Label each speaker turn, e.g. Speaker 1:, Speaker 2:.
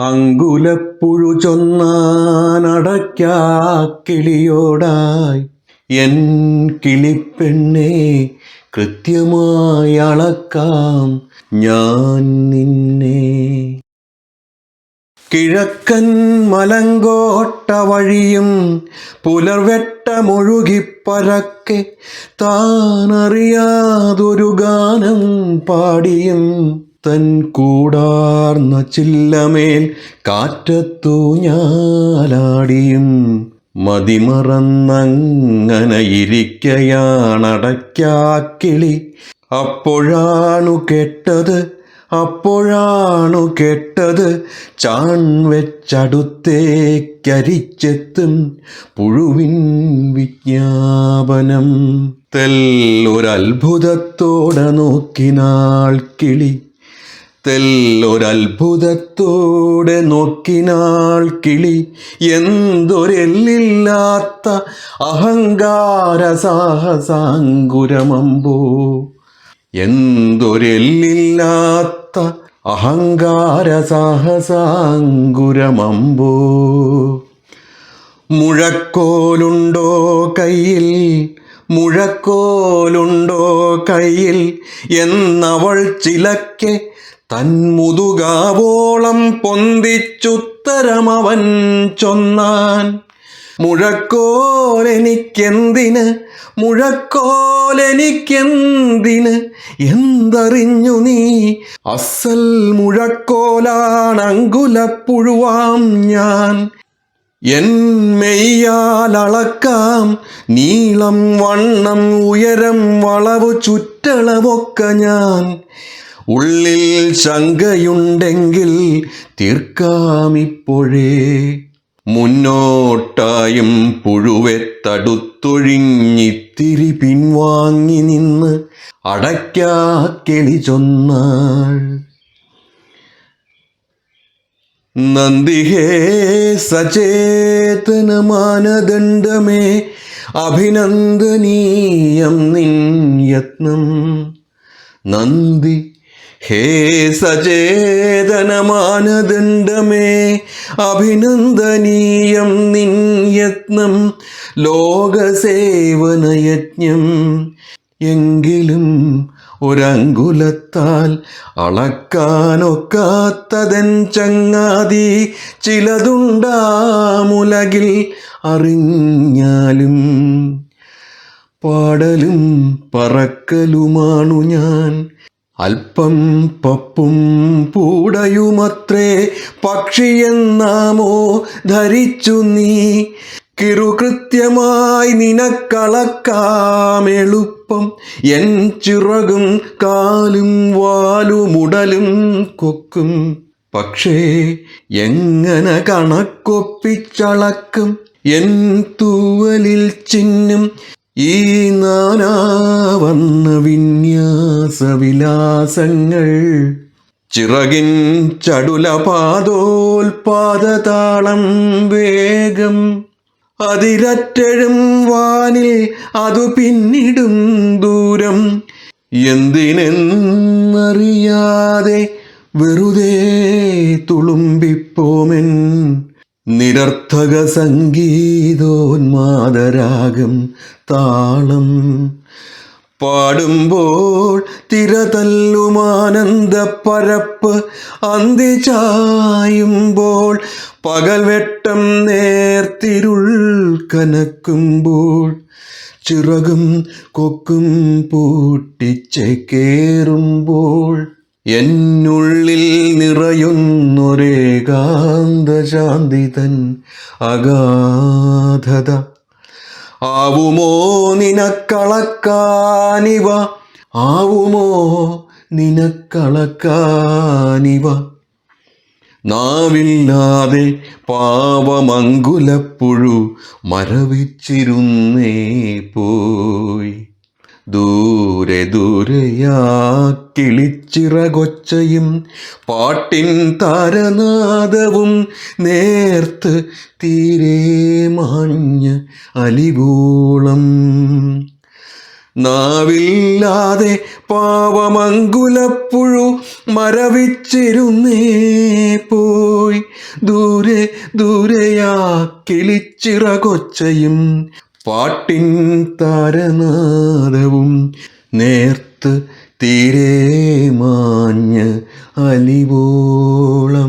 Speaker 1: അങ്കുലപ്പുഴു ചൊന്നാനടയ്ക്കാക്കിളിയോടായി N കിളിപ്പെണ്ണെ കൃത്യമായി അളക്കാം ഞാൻ നിന്നെ. കിഴക്കൻ മലങ്കോട്ട വഴിയും പുലർവെട്ടമൊഴുകിപ്പരക്കെ താനറിയാതൊരു ഗാനം പാടിയും തൻ കൂടാർന്ന ചില്ലമേൽ കാറ്റത്തു ഞാലാടിയും മതിമറന്നങ്ങനെ ഇരിക്കയാണടയ്ക്കാക്കിളി അപ്പോഴാണു കേട്ടത് അപ്പോഴാണു കേട്ടത് ചാൺ വെച്ചടുത്തേക്കരിച്ചെത്തും പുഴുവിൻ വിജ്ഞാപനം. തെല്ലൊരത്ഭുതത്തോടെ നോക്കിനാൾ കിളി തെല്ലൊരത്ഭുതത്തോടെ നോക്കിനാൾ കിളി. എന്തൊരെല്ലില്ലാത്ത അഹങ്കാര സാഹസാങ്കുരമമ്പോ. എന്തൊരെല്ലില്ലാത്ത അഹങ്കാര സാഹസാങ്കുരമമ്പോ. മുഴക്കോലുണ്ടോ കയ്യിൽ? മുഴക്കോലുണ്ടോ കയ്യിൽ? എന്നവൾ ചിലക്കെ തന്മുതുകാവോളം പൊന്തിച്ചുത്തരമവൻ ചൊന്നാൻ. മുഴക്കോലെനിക്കെന്തിന് മുഴക്കോലെനിക്കെന്തിന് എന്തറിഞ്ഞു നീ? അസൽ മുഴക്കോലാണങ്കുലപ്പുഴുവാം ഞാൻ. എൻ മെയ്യാലളക്കാം നീളം വണ്ണം ഉയരം വളവ് ചുറ്റളവൊക്കെ ഞാൻ. ഉള്ളിൽ ശങ്കയുണ്ടെങ്കിൽ തീർക്കാമിപ്പോഴേ. മുന്നോട്ടായും പുഴുവെ തടുത്തൊഴിഞ്ഞിത്തിരി പിൻവാങ്ങി നിന്ന് അടയ്ക്കാക്കെളി ചൊന്നാൾ. നന്ദിഹേ സചേതന മാനദണ്ഡമേ അഭിനന്ദനീയം നിൻ യത്നം. നന്ദി ഹേ സചേതനമാനദണ്ഡമേ അഭിനന്ദനീയം നിൻ യത്നം ലോകസേവനയജ്ഞം. എങ്കിലും ഒരങ്കുലത്താൽ അളക്കാനൊക്കാത്തതൻ ചങ്ങാതി ചിലതുണ്ടാമുലകിൽ അറിഞ്ഞാലും പാടലും പറക്കലുമാണു ഞാൻ. അല്പം പപ്പും പൂടയുമത്രേ പക്ഷിയെന്നാമോ ധരിച്ചു നീ. കിറുകൃത്യമായി നിനക്കളക്കാമെളുപ്പം എൻ ചിറകും കാലും വാലുമുടലും കൊക്കും. പക്ഷേ എങ്ങനെ കണക്കൊപ്പിച്ചളക്കും? എൻ തൂവലിൽ ചിഹ്നം ഈ നാനാവർണ വിന്യാസവിലാസങ്ങൾ ചിറകിൻ ചടുലപാദോൽപാദതാളം വേഗം അതിരറ്റഴും വാനിൽ അതു പിന്നിടും ദൂരം. എന്തിനെന്നറിയാതെ വെറുതെ തുളുമ്പിപ്പോമെൻ നിരർത്ഥക സംഗീതോന്മാദരാഗം താളം. പാടുമ്പോൾ തിരതല്ലുമാനന്ദപ്പരപ്പ് അന്തി ചായുമ്പോൾ പകൽ വെട്ടം നേർത്തിരുൾ കനക്കുമ്പോൾ ചിറകും കൊക്കും പൂട്ടിച്ചേക്കേറുമ്പോൾ എന്നുള്ളിൽ നിറയുന്നൊരേകാന്തശാന്തി തൻ അഗാധത. ആവുമോ നിനക്കളക്കാനിവ? ആവുമോ നിനക്കളക്കാനിവ? നാവില്ലാതെ പാവമങ്കുലപ്പുഴു മരവിച്ചിരുന്നേ പോയി. ദൂരെ ദൂരെയാ കിളിച്ചിറകൊച്ചയും പാട്ടിൻ താരനാദവും നേർത്ത് തീരെ മാഞ്ഞ അലിവോളം. നാവില്ലാതെ പാവമങ്കുലപ്പുഴു മരവിച്ചിരുന്നേ പോയി. ദൂരെ ദൂരെയാ കിളിച്ചിറകൊച്ചയും പാട്ടിൻ താരനാദവും നേർത്ത് തീരെ മാഞ്ഞ് അലിവോളം